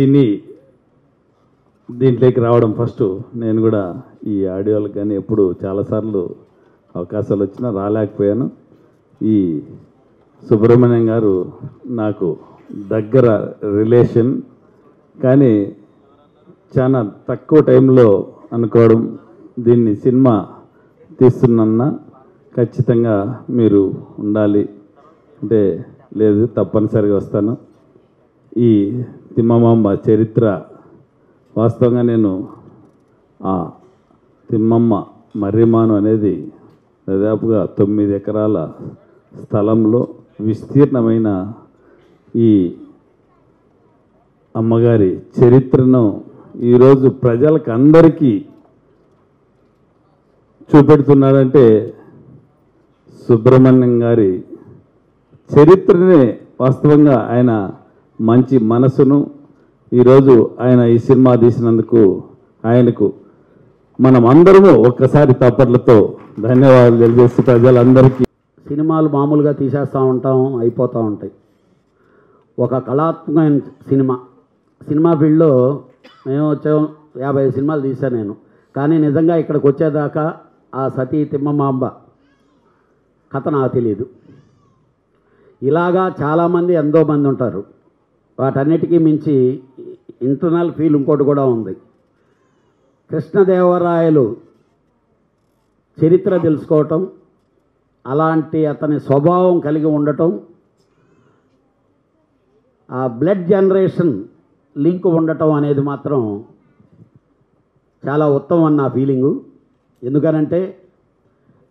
సినీ దీంట్లోకి రావడం ఫస్ట్ నేను కూడా ఈ ఆడియోలకు కానీ ఎప్పుడు చాలాసార్లు అవకాశాలు వచ్చినా రాలేకపోయాను. ఈ సుబ్రహ్మణ్యం గారు నాకు దగ్గర రిలేషన్ కానీ చాలా తక్కువ టైంలో అనుకోవడం దీన్ని సినిమా తీస్తున్నా ఖచ్చితంగా మీరు ఉండాలి. అంటే లేదు తప్పనిసరిగా వస్తాను. ఈ తిమ్మమాంబ చరిత్ర. వాస్తవంగా నేను ఆ తిమ్మమ్మ మర్రిమాను అనేది దాదాపుగా తొమ్మిది ఎకరాల స్థలంలో విస్తీర్ణమైన ఈ అమ్మగారి చరిత్రను ఈరోజు ప్రజలకు అందరికీ చూపెడుతున్నాడంటే సుబ్రహ్మణ్యం గారి చరిత్రనే వాస్తవంగా ఆయన మంచి మనసును ఈరోజు ఆయన ఈ సినిమా తీసినందుకు ఆయనకు మనం అందరము ఒక్కసారి తప్పట్లతో ధన్యవాదాలు తెలియజేస్తూ ప్రజలందరికీ. సినిమాలు మామూలుగా తీసేస్తూ ఉంటాం అయిపోతూ ఉంటాయి. ఒక కళాత్మకమైన సినిమా. సినిమా ఫీల్డ్లో మేము వచ్చే యాభై సినిమాలు తీశాను నేను. కానీ నిజంగా ఇక్కడికి వచ్చేదాకా ఆ సతీ తిమ్మమాంబ కథ నాకు తెలియదు ఇలాగా చాలామంది ఎంతో మంది ఉంటారు. వాటన్నిటికీ మించి ఇంటర్నల్ ఫీల్ ఇంకోటి కూడా ఉంది. కృష్ణదేవరాయలు చరిత్ర తెలుసుకోవటం అలాంటి అతని స్వభావం కలిగి ఉండటం ఆ బ్లడ్ జనరేషన్ లింక్ ఉండటం అనేది మాత్రం చాలా ఉత్తమం నా ఫీలింగు. ఎందుకనంటే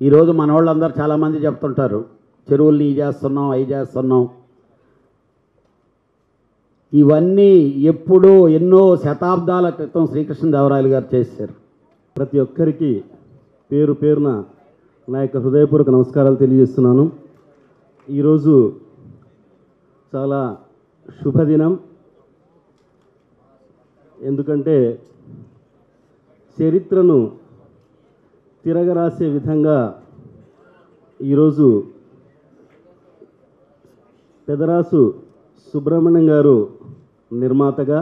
ఈరోజు మన వాళ్ళందరూ చాలామంది చెప్తుంటారు చెరువుల్ని ఈ చేస్తున్నాం అవి చేస్తున్నాం. ఇవన్నీ ఎప్పుడో ఎన్నో శతాబ్దాల క్రితం శ్రీకృష్ణదేవరాయలు గారు చేశారు. ప్రతి ఒక్కరికి పేరు పేరున నా యొక్క హృదయపూర్వక నమస్కారాలు తెలియజేస్తున్నాను. ఈరోజు చాలా శుభదినం. ఎందుకంటే చరిత్రను తిరగరాసే విధంగా ఈరోజు పెదరాసు సుబ్రహ్మణ్యం గారు నిర్మాతగా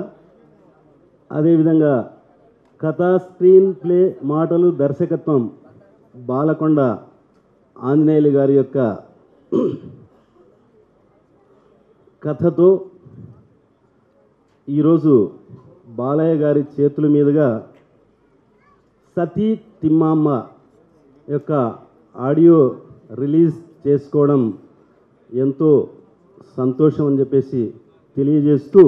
అదేవిధంగా కథా స్క్రీన్ ప్లే మాటలు దర్శకత్వం బాలకొండ ఆంజనేయులు గారి యొక్క కథతో ఈరోజు బాలయ్య గారి చేతుల మీదుగా సతీ తిమ్మమ్మ యొక్క ఆడియో రిలీజ్ చేసుకోవడం ఎంతో సంతోషం అని చెప్పేసి తెలియజేస్తూ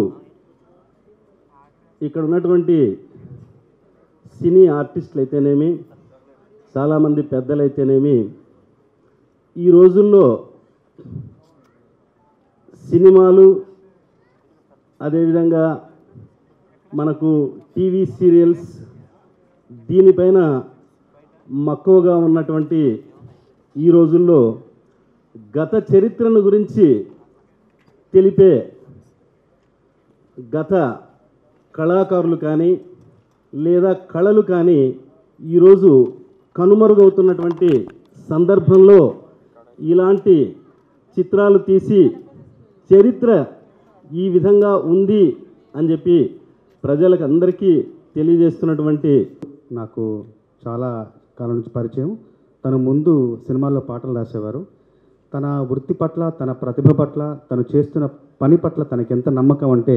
ఇక్కడ ఉన్నటువంటి సినీ ఆర్టిస్టులు అయితేనేమి చాలామంది పెద్దలైతేనేమి ఈ రోజుల్లో సినిమాలు అదేవిధంగా మనకు టీవీ సీరియల్స్ దీనిపైన మక్కువగా ఉన్నటువంటి ఈ రోజుల్లో గత చరిత్రను గురించి తెలిపే గత కళాకారులు కానీ లేదా కళలు కానీ ఈరోజు కనుమరుగవుతున్నటువంటి సందర్భంలో ఇలాంటి చిత్రాలు తీసి చరిత్ర ఈ విధంగా ఉంది అని చెప్పి ప్రజలకు అందరికీ తెలియజేస్తున్నటువంటి నాకు చాలా కాలం నుంచి పరిచయం. తను ముందు సినిమాల్లో పాటలు రాసేవారు. తన వృత్తి పట్ల తన ప్రతిభ పట్ల తను చేస్తున్న పని పట్ల తనకి ఎంత నమ్మకం అంటే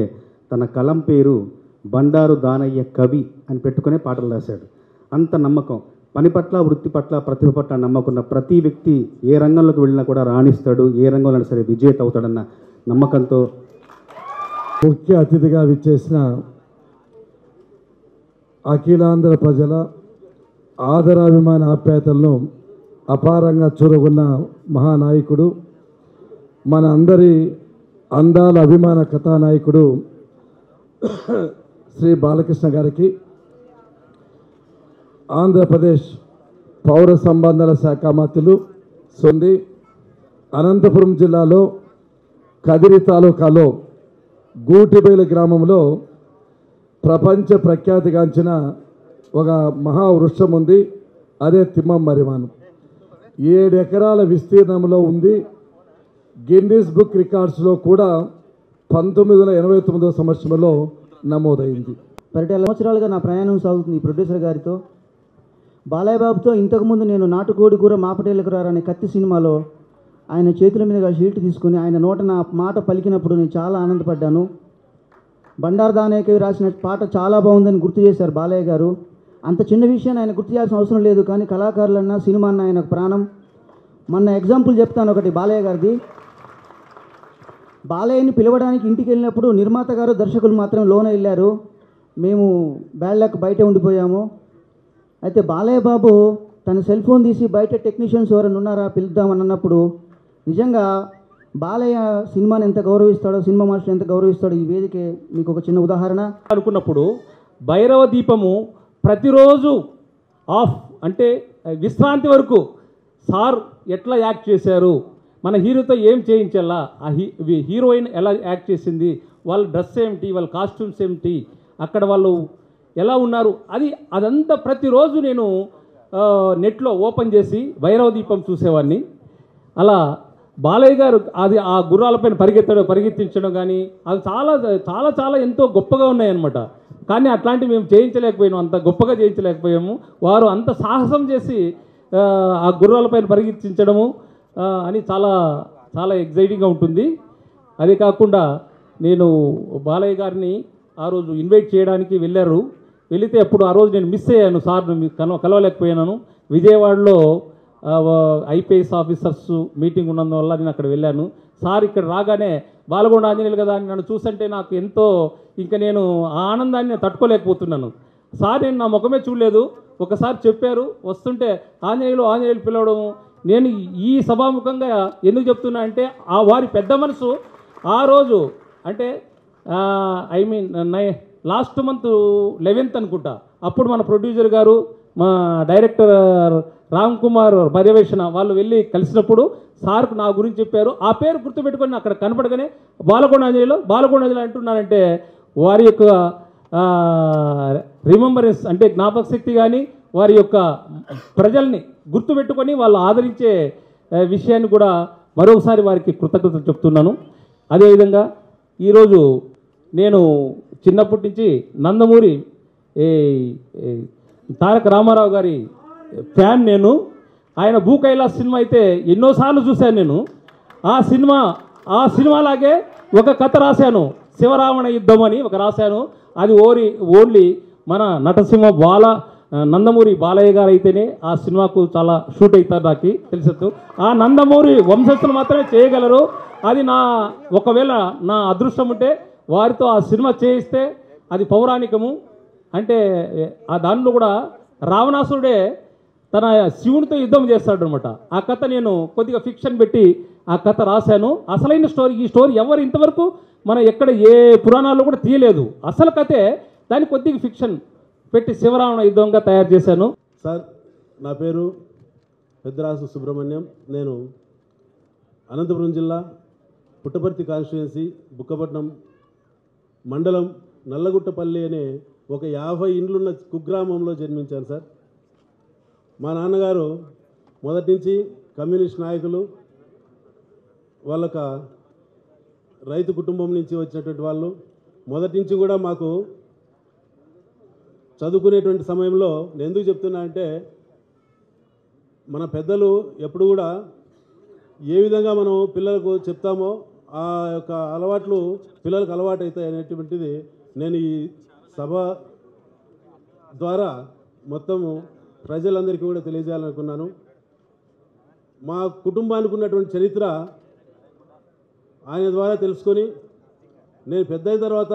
తన కలం పేరు బండారు దానయ్య కవి అని పెట్టుకునే పాటలు రాశాడు. అంత నమ్మకం. పని పట్ల వృత్తి పట్ల ప్రతిభ పట్ల నమ్మకున్న ప్రతి వ్యక్తి ఏ రంగంలోకి వెళ్ళినా కూడా రాణిస్తాడు. ఏ రంగంలో అయినా సరే విజేట్ అవుతాడన్న నమ్మకంతో ముఖ్య అతిథిగా విచ్చేసిన అఖిలాంధ్ర ప్రజల ఆదరాభిమాన ఆప్యాయతలను అపారంగా చూరగొన్న మహానాయకుడు మన అందరి అందాల అభిమాన కథానాయకుడు శ్రీ బాలకృష్ణ గారికి ఆంధ్రప్రదేశ్ పౌర సంబంధాల శాఖ మంత్రులు సొంది అనంతపురం జిల్లాలో కదిరి తాలూకాలో గూటిబేలు గ్రామంలో ప్రపంచ ప్రఖ్యాతిగాంచిన ఒక మహావృక్షం ఉంది అదే తిమ్మం మరిమాను ఏడు ఎకరాల విస్తీర్ణంలో ఉంది. గిన్నీస్ బుక్ రికార్డ్స్లో కూడా పంతొమ్మిది వందల ఎనభై తొమ్మిదవ సంవత్సరంలో నమోదైంది. పరిటాల సంవత్సరాలుగా నా ప్రయాణం సాగుతుంది ఈ ప్రొడ్యూసర్ గారితో. బాలయ్యబాబుతో ఇంతకుముందు నేను నాటుకోడి కూర మాపటేళ్ళకు రారనే కత్తి సినిమాలో ఆయన చేతుల మీదుగా షీట్ తీసుకుని ఆయన నోట నా మాట పలికినప్పుడు నేను చాలా ఆనందపడ్డాను. బండారు దానేకవి రాసిన పాట చాలా బాగుందని గుర్తు చేశారు బాలయ్య గారు. అంత చిన్న విషయాన్ని ఆయన గుర్తు చేయాల్సిన అవసరం లేదు కానీ కళాకారులన్నా సినిమా అన్న ఆయనకు ప్రాణం. మొన్న ఎగ్జాంపుల్ చెప్తాను ఒకటి బాలయ్య గారిది. బాలయ్యని పిలవడానికి ఇంటికి వెళ్ళినప్పుడు నిర్మాత గారు దర్శకులు మాత్రం లోన వెళ్ళారు. మేము బ్యాడ్ బయట ఉండిపోయాము. అయితే బాలయ్య బాబు తన సెల్ ఫోన్ తీసి బయట టెక్నీషియన్స్ ఎవరైనా ఉన్నారా పిలుద్దామని అన్నప్పుడు నిజంగా బాలయ్య సినిమాని ఎంత గౌరవిస్తాడో సినిమా మాస్టర్ ఎంత గౌరవిస్తాడో ఈ వేదికే మీకు ఒక చిన్న ఉదాహరణ. అనుకున్నప్పుడు భైరవ దీపము ప్రతిరోజు ఆఫ్ అంటే విశ్రాంతి వరకు సార్ ఎట్లా యాక్ట్ చేశారు? మన హీరోతో ఏం చేయించాలా? ఆ హీ హీరోయిన్ ఎలా యాక్ట్ చేసింది? వాళ్ళ డ్రెస్ ఏమిటి? వాళ్ళ కాస్ట్యూమ్స్ ఏమిటి? అక్కడ వాళ్ళు ఎలా ఉన్నారు? అది అదంతా ప్రతిరోజు నేను నెట్లో ఓపెన్ చేసి భైరవ దీపం చూసేవాడిని అలా బాలయ్య గారు అది ఆ గుర్రాలపైన పరిగెత్తడం పరిగెత్తించడం కానీ అవి చాలా చాలా చాలా ఎంతో గొప్పగా ఉన్నాయన్నమాట. కానీ అట్లాంటివి మేము చేయించలేకపోయాము అంత గొప్పగా చేయించలేకపోయాము. వారు అంత సాహసం చేసి ఆ, గుర్రాలపైన పరిగెత్తించడము అని చాలా చాలా ఎగ్జైటింగ్గా ఉంటుంది. అదే కాకుండా నేను బాలయ్య గారిని ఆ రోజు ఇన్వైట్ చేయడానికి వెళ్ళారు. వెళితే అప్పుడు ఆ రోజు నేను మిస్ అయ్యాను సార్ కలవ కలవలేకపోయాను విజయవాడలో ఐపీఎస్ ఆఫీసర్స్ మీటింగ్ ఉన్నందువల్ల నేను అక్కడ వెళ్ళాను. సార్ ఇక్కడ రాగానే బాలగొండ ఆంజనేయులు కదా అని నన్ను చూసంటే నాకు ఎంతో ఇంకా నేను ఆ ఆనందాన్ని తట్టుకోలేకపోతున్నాను. సార్ నేను నా ముఖమే చూడలేదు. ఒకసారి చెప్పారు వస్తుంటే ఆంజనేయులు ఆంజనేయులు పిలవడం. నేను ఈ సభాముఖంగా ఎందుకు చెప్తున్నా అంటే ఆ వారి పెద్ద మనసు ఆ రోజు అంటే ఐ మీన్ నై లాస్ట్ మంత్ లెవెన్త్ అనుకుంటా. అప్పుడు మన ప్రొడ్యూసర్ గారు మా డైరెక్టర్ రామ్ కుమార్ పర్యవేక్షణ వాళ్ళు వెళ్ళి కలిసినప్పుడు సార్కు నా గురించి చెప్పారు. ఆ పేరు గుర్తుపెట్టుకొని అక్కడ కనపడగానే బాలకొండాంజలిలో బాలకొండాంజలి అంటున్నారంటే వారి యొక్క రిమెంబరెన్స్ అంటే జ్ఞాపక శక్తి కానీ వారి యొక్క ప్రజల్ని గుర్తుపెట్టుకొని వాళ్ళు ఆదరించే విషయాన్ని కూడా మరొకసారి వారికి కృతజ్ఞతలు చెప్తున్నాను. అదేవిధంగా ఈరోజు నేను చిన్నప్పటి నుంచి నందమూరి ఏ, తారక రామారావు గారి ఫ్యాన్ నేను. ఆయన భూ కైలాస్ సినిమా అయితే ఎన్నోసార్లు చూశాను నేను. ఆ సినిమా ఆ సినిమాలాగే ఒక కథ రాశాను. శివరావణ యుద్ధం అని ఒక రాశాను. అది ఓరి ఓన్లీ మన నటసింహ బాల నందమూరి బాలయ్య గారు అయితేనే ఆ సినిమాకు చాలా షూట్ అవుతారు నాకు తెలుసు ఆ నందమూరి వంశస్థులు మాత్రమే చేయగలరు. అది నా ఒకవేళ నా అదృష్టం ఉంటే వారితో ఆ సినిమా చేయిస్తే అది పౌరాణికము. అంటే ఆ దానిలో కూడా రావణాసురుడే తన శివునితో యుద్ధం చేస్తాడు అనమాట ఆ కథ నేను కొద్దిగా ఫిక్షన్ పెట్టి ఆ కథ రాశాను. అసలైన స్టోరీ ఈ స్టోరీ ఎవరు ఇంతవరకు మనం ఎక్కడ ఏ పురాణాల్లో కూడా తీయలేదు. అసలు కథే దాన్ని కొద్దిగా ఫిక్షన్ పెట్టి శివరావణ యుద్ధంగా తయారు చేశాను. సార్ నా పేరు పెద్దరాసు సుబ్రహ్మణ్యం. నేను అనంతపురం జిల్లా పుట్టపర్తి కాన్స్టిట్యుయెన్సీ బుక్కపట్నం మండలం నల్లగుట్టపల్లి అనే ఒక యాభై ఇండ్లున్న కుగ్రామంలో జన్మించాను సార్. మా నాన్నగారు మొదటి నుంచి కమ్యూనిస్ట్ నాయకులు వాళ్ళొక రైతు కుటుంబం నుంచి వచ్చినటువంటి వాళ్ళు. మొదటి నుంచి కూడా మాకు చదువుకునేటువంటి సమయంలో నేను ఎందుకు చెప్తున్నా అంటే మన పెద్దలు ఎప్పుడు కూడా ఏ విధంగా మనం పిల్లలకు చెప్తామో ఆ యొక్క అలవాట్లు పిల్లలకు అలవాటు అవుతాయి అనేటువంటిది నేను ఈ సభ ద్వారా మొత్తము ప్రజలందరికీ కూడా తెలియజేయాలనుకున్నాను. మా కుటుంబానికి ఉన్నటువంటి చరిత్ర ఆయన ద్వారా తెలుసుకొని నేను పెద్ద తర్వాత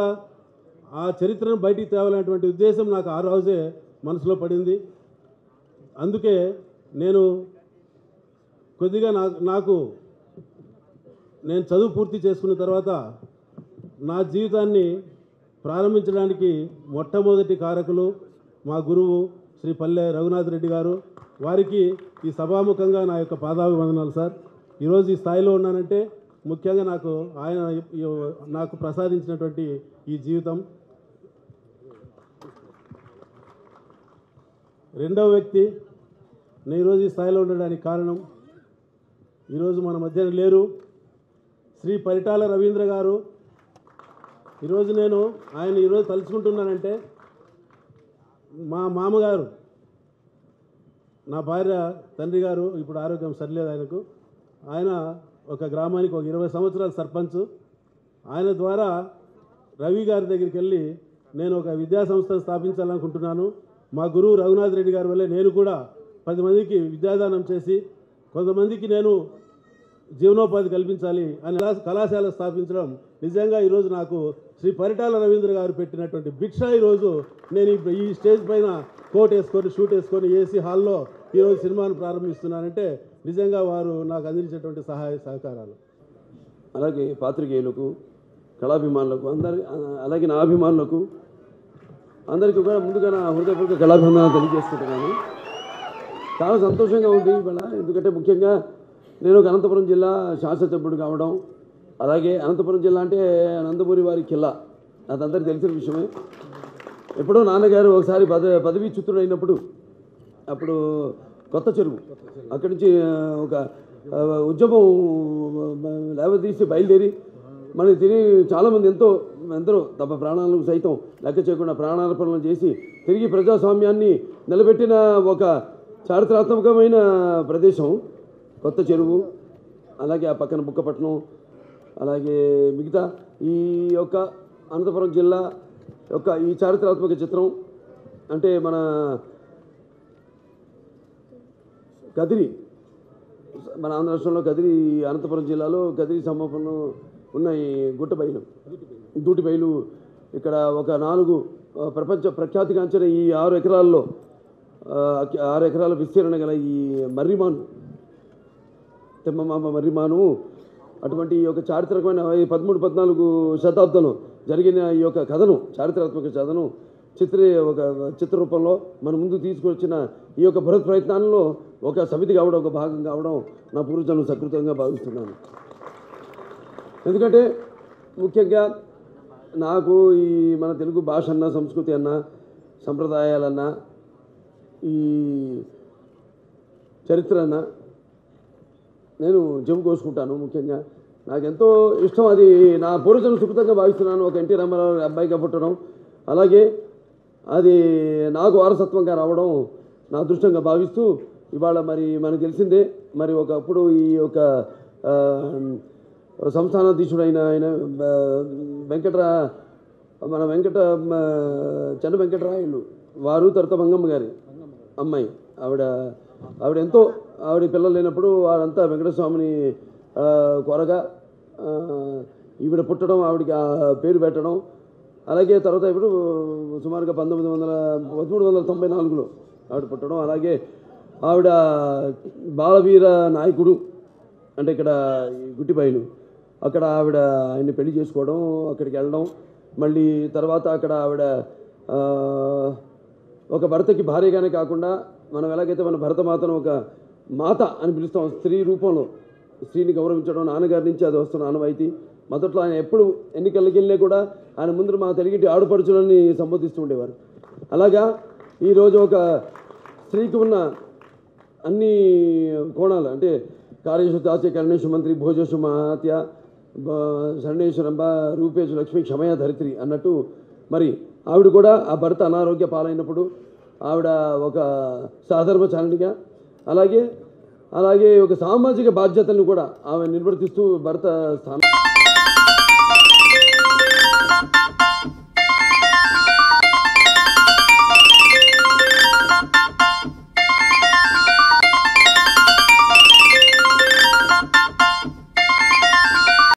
ఆ చరిత్రను బయటికి తేవాలనేటువంటి ఉద్దేశం నాకు ఆ రోజే మనసులో పడింది. అందుకే నేను కొద్దిగా నాకు నాకు నేను చదువు పూర్తి చేసుకున్న తర్వాత నా జీవితాన్ని ప్రారంభించడానికి మొట్టమొదటి కారకులు మా గురువు శ్రీ పల్లె రఘునాథ్ రెడ్డి గారు. వారికి ఈ సభాముఖంగా నా యొక్క పాదాభివందనాలు సార్. ఈరోజు ఈ స్థాయిలో ఉన్నానంటే ముఖ్యంగా నాకు ఆయన నాకు ప్రసాదించినటువంటి ఈ జీవితం. రెండవ వ్యక్తి నేను ఈరోజు ఈ స్థాయిలో ఉండడానికి కారణం. ఈరోజు మన మధ్యన లేరు. శ్రీ పరిటాల రవీంద్ర గారు ఈరోజు నేను ఆయన ఈరోజు తలుచుకుంటున్నానంటే మా మామగారు నా భార్య తండ్రి గారు ఇప్పుడు ఆరోగ్యం సరిలేదు ఆయనకు. ఆయన ఒక గ్రామానికి ఒక ఇరవై సంవత్సరాల సర్పంచ్. ఆయన ద్వారా రవి గారి దగ్గరికి వెళ్ళి నేను ఒక విద్యా సంస్థను స్థాపించాలనుకుంటున్నాను. మా గురువు రఘునాథ్ రెడ్డి గారి వల్లే నేను కూడా పది మందికి విద్యాదానం చేసి కొంతమందికి నేను జీవనోపాధి కల్పించాలి అని కళాశాల స్థాపించడం నిజంగా ఈరోజు నాకు శ్రీ పరిటాల రవీంద్ర గారు పెట్టినటువంటి భిక్ష ఈరోజు నేను ఈ- ఈ స్టేజ్ పైన కోట్ వేసుకొని షూట్ వేసుకొని ఏసీ హాల్లో ఈరోజు సినిమాను ప్రారంభిస్తున్నానంటే నిజంగా వారు నాకు అందించేటువంటి సహాయ సహకారాలు. అలాగే పాత్రికేయులకు కళాభిమానులకు అందరి అలాగే నా అభిమానులకు అందరికీ కూడా ముందుగా నా హృదయపూర్వక కళాభిమానాలు తెలియజేసుకుంటున్నాను చాలా సంతోషంగా ఉంది ఇవాళ. ఎందుకంటే ముఖ్యంగా నేను ఒక అనంతపురం జిల్లా శాసనసభ్యుడు కావడం అలాగే అనంతపురం జిల్లా అంటే అనంతపురి వారి కిల్లా. అదందరికీ తెలిసిన విషయమే. ఎప్పుడో నాన్నగారు ఒకసారి పద పదవీ చిత్రుడైనప్పుడు అయినప్పుడు అప్పుడు కొత్త చెరువు అక్కడి నుంచి ఒక ఉద్యమం ఆ, లేవదీసి బయలుదేరి మనకి తిరిగి చాలామంది ఎంతో ఎందరో తమ ప్రాణాలను సైతం లెక్క చేయకుండా ప్రాణార్పణలు చేసి తిరిగి ప్రజాస్వామ్యాన్ని నిలబెట్టిన ఒక చారిత్రాత్మకమైన ప్రదేశం. కొత్త చెరువు అలాగే ఆ పక్కన బుక్కపట్నం అలాగే మిగతా ఈ యొక్క అనంతపురం జిల్లా యొక్క ఈ చారిత్రాత్మక చిత్రం అంటే మన కదిరి మన ఆంధ్ర రాష్ట్రంలో కదిరి అనంతపురం జిల్లాలో కదిరి సమీపంలో గుట్ట బయలు గుట్టబయలు దూటిబయలు ఇక్కడ ఒక నాలుగు ప్రపంచ ప్రఖ్యాతిగాంచిన ఈ ఆరు ఎకరాల్లో ఆరు ఎకరాల విస్తీర్ణ గల ఈ మర్రిమాను తెమ్మమామ మర్రిమాను అటువంటి ఈ యొక్క చారిత్రకమైన ఈ పదమూడు పద్నాలుగు శతాబ్దంలో జరిగిన ఈ యొక్క కథను చారిత్రాత్మక కథను చిత్ర ఒక చిత్ర రూపంలో మన ముందు తీసుకొచ్చిన ఈ యొక్క భరత్ ప్రయత్నాల్లో ఒక సమితి కావడం ఒక భాగం కావడం నా పూర్వజన్మ సకృతంగా భావిస్తున్నాను. ఎందుకంటే ముఖ్యంగా నాకు ఈ మన తెలుగు భాష అన్న సంస్కృతి అన్న సంప్రదాయాలన్నా ఈ చరిత్ర అన్న నేను చెప్పుకోసుకుంటాను కోసుకుంటాను ముఖ్యంగా. నాకు ఎంతో ఇష్టం అది. నా పూర్వజన్మ సుఖితంగా భావిస్తున్నాను. ఒక ఎన్టీ రామారావు అబ్బాయిగా పుట్టడం. అలాగే అది నాకు వారసత్వంగా రావడం నా అదృష్టంగా భావిస్తూ ఇవాళ మరి మనకు తెలిసిందే. మరి ఒకప్పుడు ఈ యొక్క సంస్థానాధీశుడైన ఆయన వెంకటరా మన వెంకట చెన్న వెంకటరాయలు వారు తర్వాత మంగమ్మ గారి అమ్మాయి. ఆవిడ ఆవిడ ఎంతో ఆవిడ పిల్లలు లేనప్పుడు వారంతా వెంకటస్వామిని కొరగా ఈవిడ పుట్టడం ఆవిడకి పేరు పెట్టడం. అలాగే తర్వాత ఇప్పుడు సుమారుగా పంతొమ్మిది వందల పదమూడు వందల తొంభై నాలుగులో ఆవిడ పుట్టడం. అలాగే ఆవిడ బాలవీర నాయకుడు అంటే ఇక్కడ ఈ అక్కడ ఆవిడ ఆయన్ని పెళ్ళి చేసుకోవడం అక్కడికి వెళ్ళడం. మళ్ళీ తర్వాత అక్కడ ఆవిడ ఒక భర్తకి భార్యగానే కాకుండా మనం ఎలాగైతే మన భరతమాతను ఒక మాత అని పిలుస్తాం. స్త్రీ రూపంలో స్త్రీని గౌరవించడం నాన్నగారి నుంచి అది వస్తున్న ఆనవాయితీ. మొదట్లో ఆయన ఎప్పుడు ఎన్నికలకు వెళ్ళినా కూడా ఆయన ముందు మా తెలుగుటి ఆడపడుచులని సంబోధిస్తూ ఉండేవారు. అలాగా ఈరోజు ఒక స్త్రీకి ఉన్న అన్ని కోణాలు అంటే కాళేశ్వర దాస్య కరణేషు మంత్రి భోజేషు మహాత్య బ- శరణేశ్వరంబ రూపేషు లక్ష్మి క్షమయ ధరిత్రి అన్నట్టు మరి ఆవిడ కూడా ఆ భర్త అనారోగ్య పాలైనప్పుడు ఆవిడ ఒక సాధర్మచారిణిగా అలాగే అలాగే ఒక సామాజిక బాధ్యతలను కూడా ఆమె నిర్వర్తిస్తూ భర్త స్థానం